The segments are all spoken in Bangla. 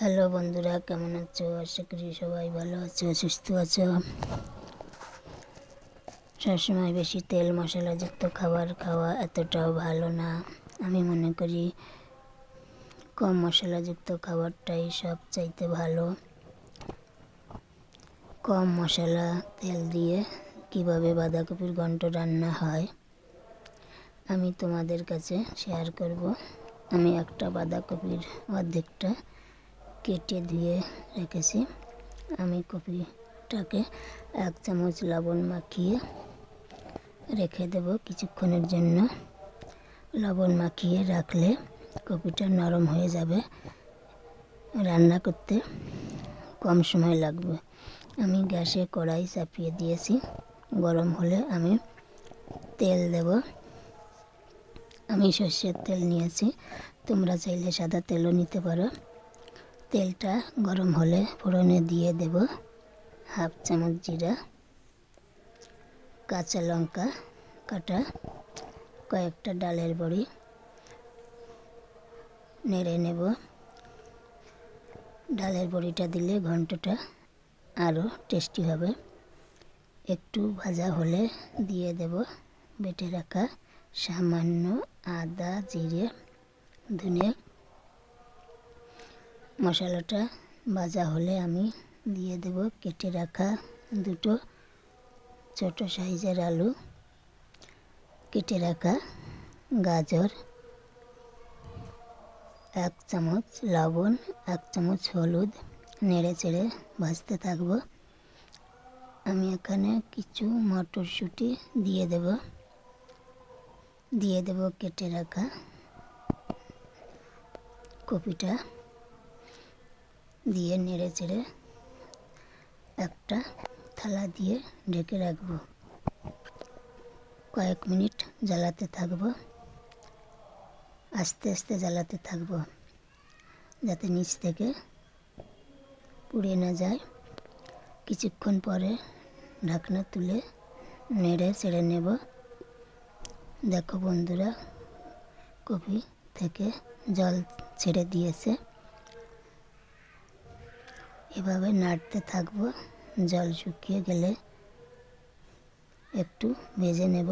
হ্যালো বন্ধুরা, কেমন আছো? আশা করি সবাই ভালো আছো, সুস্থ আছো। সবসময় বেশি তেল মশলাযুক্ত খাবার খাওয়া এতটাও ভালো না। আমি মনে করি কম মশলাযুক্ত খাবারটাই সব চাইতে ভালো। কম মশলা, তেল দিয়ে কীভাবে বাঁধাকপির ঘন্ট রান্না হয়, আমি তোমাদের কাছে শেয়ার করব। আমি একটা বাঁধাকপির অর্ধেকটা কেটে ধুয়ে রেখেছি। আমি কপিটাকে এক চামচ লবণ মাখিয়ে রেখে দেব কিছুক্ষণের জন্য। লবণ মাখিয়ে রাখলে কপিটা নরম হয়ে যাবে। রান্না করতে কম সময় লাগবে। আমি গ্যাসে কড়াই চাপিয়ে দিয়েছি। গরম হলে আমি তেল দেব। আমি সর্ষের তেল নিয়েছি। তোমরা চাইলে সাদা তেলও নিতে পারো। তেলটা গরম হলে ফোড়নে দিয়ে দেব হাফ চামচ জিরা, কাঁচা লঙ্কা কাটা, কয়েকটা ডালের বড়ি, নেড়ে নেব। ডালের বড়িটা দিলে ঘন্টটা আরও টেস্টি হবে। একটু ভাজা হলে দিয়ে দেব। বেটে রাখা সামান্য আদা, জিরে, ধনে মশলাটা ভাজা হলে আমি দিয়ে দেব কেটে রাখা দুটো ছোট সাইজের আলু, কেটে রাখা গাজর, এক চামচ লবণ, এক চামচ হলুদ, নেড়ে চেড়ে ভাজতে থাকব। আমি এখানে কিছু মটরশুঁটি দিয়ে দেব। দিয়ে দেব কেটে রাখা কপিটা। দিয়ে নেড়ে চেড়ে একটা থালা দিয়ে ঢেকে রাখব। কয়েক মিনিট জ্বালাতে থাকব। আস্তে আস্তে জ্বালাতে থাকব, যাতে নিচ থেকে পুড়ে না যায়। কিছুক্ষণ পরে ঢাকনা তুলে নেড়ে ছেড়ে নেব। দেখো বন্ধুরা কপি থেকে জল ছেড়ে দিয়েছে। এভাবে নাড়তে থাকব। জল শুকিয়ে গেলে একটু ভেজে নেব।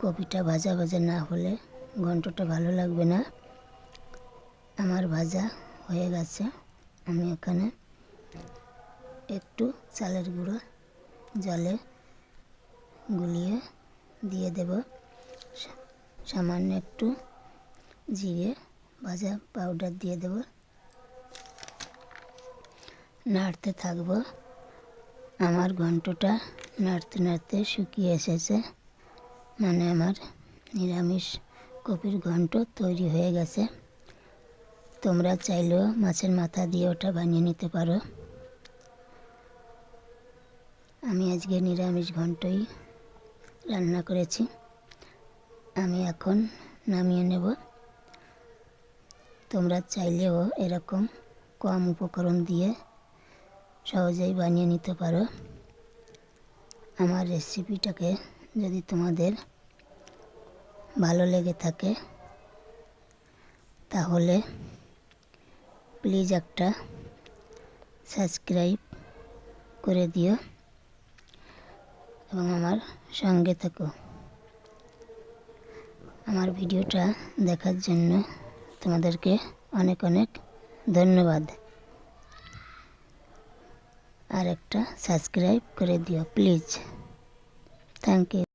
কপিটা ভাজা ভাজা না হলে ঘন্টটা ভালো লাগবে না। আমার ভাজা হয়ে গেছে। আমি এখানে একটু চালের গুঁড়ো জলে গুলিয়ে দিয়ে দেব। সামান্য একটু জিরে ভাজা পাউডার দিয়ে দেব। নাড়তে থাকব। আমার ঘন্টটা নাড়তে নাড়তে শুকিয়ে এসেছে। মানে আমার নিরামিষ কপির ঘন্ট তৈরি হয়ে গেছে। তোমরা চাইলেও মাছের মাথা দিয়ে ওটা বানিয়ে নিতে পারো। আমি আজকে নিরামিষ ঘন্টই রান্না করেছি। আমি এখন নামিয়ে নেব। তোমরা চাইলেও এরকম কম উপকরণ দিয়ে সহজেই বানিয়ে নিতে পারো। আমার রেসিপিটাকে যদি তোমাদের ভালো লেগে থাকে, তাহলে প্লিজ একটা সাবস্ক্রাইব করে দিও এবং আমার সঙ্গে থাকো। আমার ভিডিওটা দেখার জন্য তোমাদেরকে অনেক অনেক ধন্যবাদ। আর একটা সাবস্ক্রাইব করে দিও প্লিজ থ্যাংক ইউ